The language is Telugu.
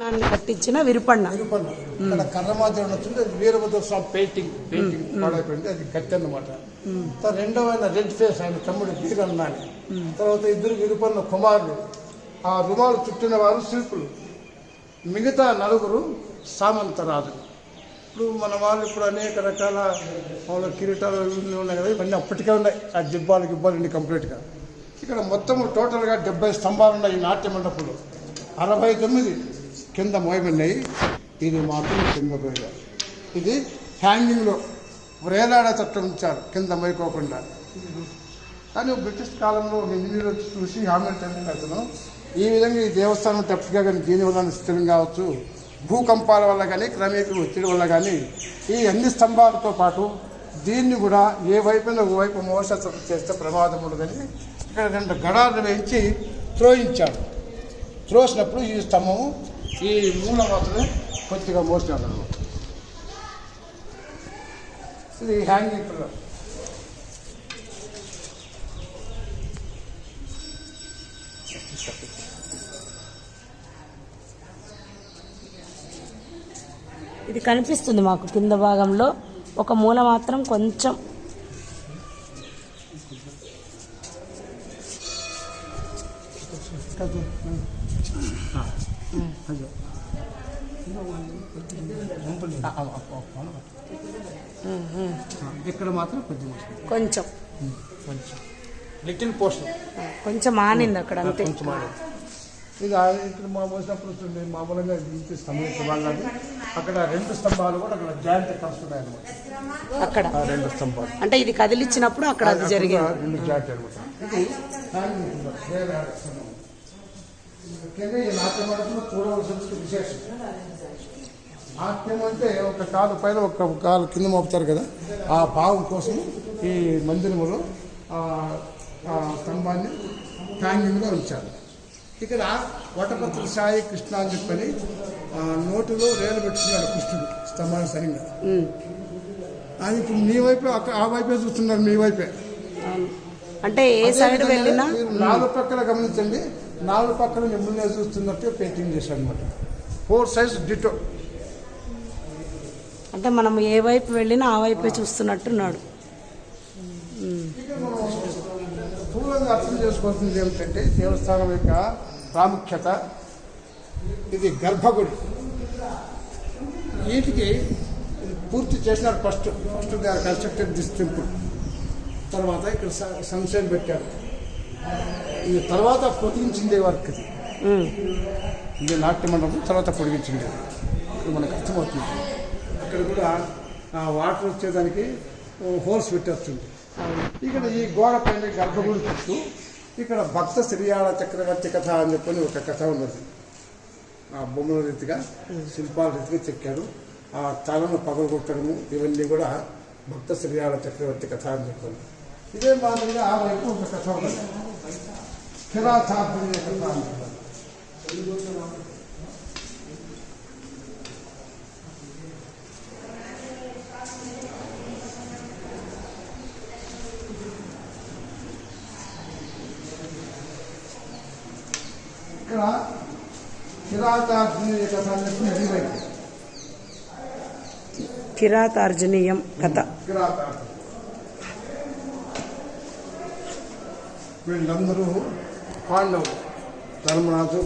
నాన్ని కట్టించిన విరుపన్న. ఇక్కడ కర్రమాది ఉన్నట్టుంది అది వీరభద్ర స్వామి పెయింటింగ్ పెయింటింగ్ పాడైపోయింది అది కత్తి రెండవ ఆయన రెడ్ ఫేస్ ఆయన తమ్ముడు వీరన్న తర్వాత ఇద్దరు విరుపన్న కుమారులు. ఆ రుమాలు చుట్టిన వారు శిల్పులు. మిగతా నలుగురు సామంతరాజులు. ఇప్పుడు మన వాళ్ళు ఇప్పుడు అనేక రకాల వాళ్ళ కిరీటాలు ఉన్నాయి కదా ఇవన్నీ అప్పటికే ఉన్నాయి. ఆ జిబ్బాలు గిబ్బాలు కంప్లీట్గా ఇక్కడ మొత్తం టోటల్గా డెబ్బై స్తంభాలు ఉన్నాయి ఈ నాట్య మండపంలో అరవై తొమ్మిది కింద మోయబడినాయి. ఇది మాత్రం కింద పోయారు ఇది హ్యాంగింగ్లో వ్రేలాడ చట్టం ఉంచారు కింద మోయకోకుండా. కానీ బ్రిటిష్ కాలంలో హిందీలో వచ్చి చూసి హామిల్టన్ అతను ఈ విధంగా ఈ దేవస్థానం తప్పుగా కానీ దీని వల్ల స్థిరం కావచ్చు. భూకంపాల వల్ల కానీ క్రమేపీ ఒత్తిడి వల్ల కానీ ఈ అన్ని స్తంభాలతో పాటు దీన్ని కూడా ఏ వైపున ఒక వైపు మోస చేస్తే ప్రమాదం ఉండదని ఇక్కడ రెండు గడాలు వేయించి త్రోయించాడు త్రోసినప్పుడు ఈ స్తంభము ఈ మూల మాత్రమే కొద్దిగా మోసినాడు అన్నమాట ఇది హ్యాంగింగ్ పిల్లర్ ఇది కనిపిస్తుంది మాకు కింద భాగంలో ఒక మూల మాత్రం కొంచెం Thank you. ఇక్కడ మాత్రం కొంచెం కొంచెం. కొంచెం. లిటిల్ పోర్షన్ కొంచెం ఆనింది అక్కడ అంతే. కొంచెం ఇక్కడ మా మోసినప్పుడు చూడండి మామూలుగా ఇంటి స్తంభం భాగాలు అక్కడ రెండు స్తంభాలు కూడా అక్కడ జాయింట్ కలుస్తున్నాయి అనమాట అక్కడ రెండు స్తంభాలు. అంటే ఇది కదిలిచ్చినప్పుడు అక్కడ అది జరిగింది. రెండు జాయింట్ అనమాట ఇది హ్యాంగింగ్ కింద, వేరే స్తంభం. ముఖ్యంగా ఈ నాట్య మండపంలో చూడవలసిన విశేషం. నాట్యం అంటే ఒక కాలు పైన ఒక కాలు కింద మోపుతారు కదా ఆ భావం కోసం ఈ ఆ స్తంభాన్ని హ్యాంగింగ్గా ఉంచారు. ఇక్కడ వటపత్ర సాయి కృష్ణ అని చెప్పని నోటిలో రేలు పెట్టుకున్నాడు కృష్ణుడు స్తంభాన్ని సరిగ్గా. అది ఇప్పుడు మీ వైపే ఆ వైపే చూస్తున్నారు మీ వైపే. అంటే ఏ సైడ్ వెళ్ళినా నాలుగు పక్కల గమనించండి నాలుగు పక్కల మిమ్మల్ని చూస్తున్నట్టు పెయింటింగ్ చేశారు అనమాట ఫోర్ సైజ్ డిటో అంటే మనం ఏ వైపు వెళ్ళినా ఆ వైపే చూస్తున్నట్టున్నాడు. పూర్వంగా అర్థం చేసుకోవాల్సింది ఏమిటంటే దేవస్థానం యొక్క ప్రాముఖ్యత ఇది గర్భగుడి. వీటికి పూర్తి చేసినారు first first constructed this temple తర్వాత ఇక్కడ సన్షైన్ పెట్టారు. ఇది తర్వాత పొడిగించిందే వర్క్ ఇది. ఇది నాట్య మండపం తర్వాత పొడిగించింది. ఇది మనకు అర్థమవుతుంది. ఇక్కడ కూడా ఆ వాటర్ వచ్చేదానికి హోల్స్ పెట్టేస్తుంది ఇక్కడ ఈ గోడ పైన గర్భగుడి చుట్టూ ఇక్కడ భక్త శ్రీయాళ చక్రవర్తి కథ అని చెప్పని ఒక కథ ఉన్నది. ఆ బొమ్మల రీతిగా శిల్పాల రీతిగా చెక్కారు ఆ తలను పగలగొట్టడము ఇవన్నీ కూడా భక్త శ్రీయాళ చక్రవర్తి కథ అని చెప్పారు ఇదే మాదిరిగా ఆ వైపు ఒక కథ ఉన్నది కిరాతాత్మీయ కథ అని చెప్పారు ఇక్కడ కిరాతాత్మీయ కథ అని చెప్పి ఇది వైపు కిరాతార్జునీయం కథ కిరాతార్థం వీళ్ళందరూ పాండవులు. ధర్మరాజు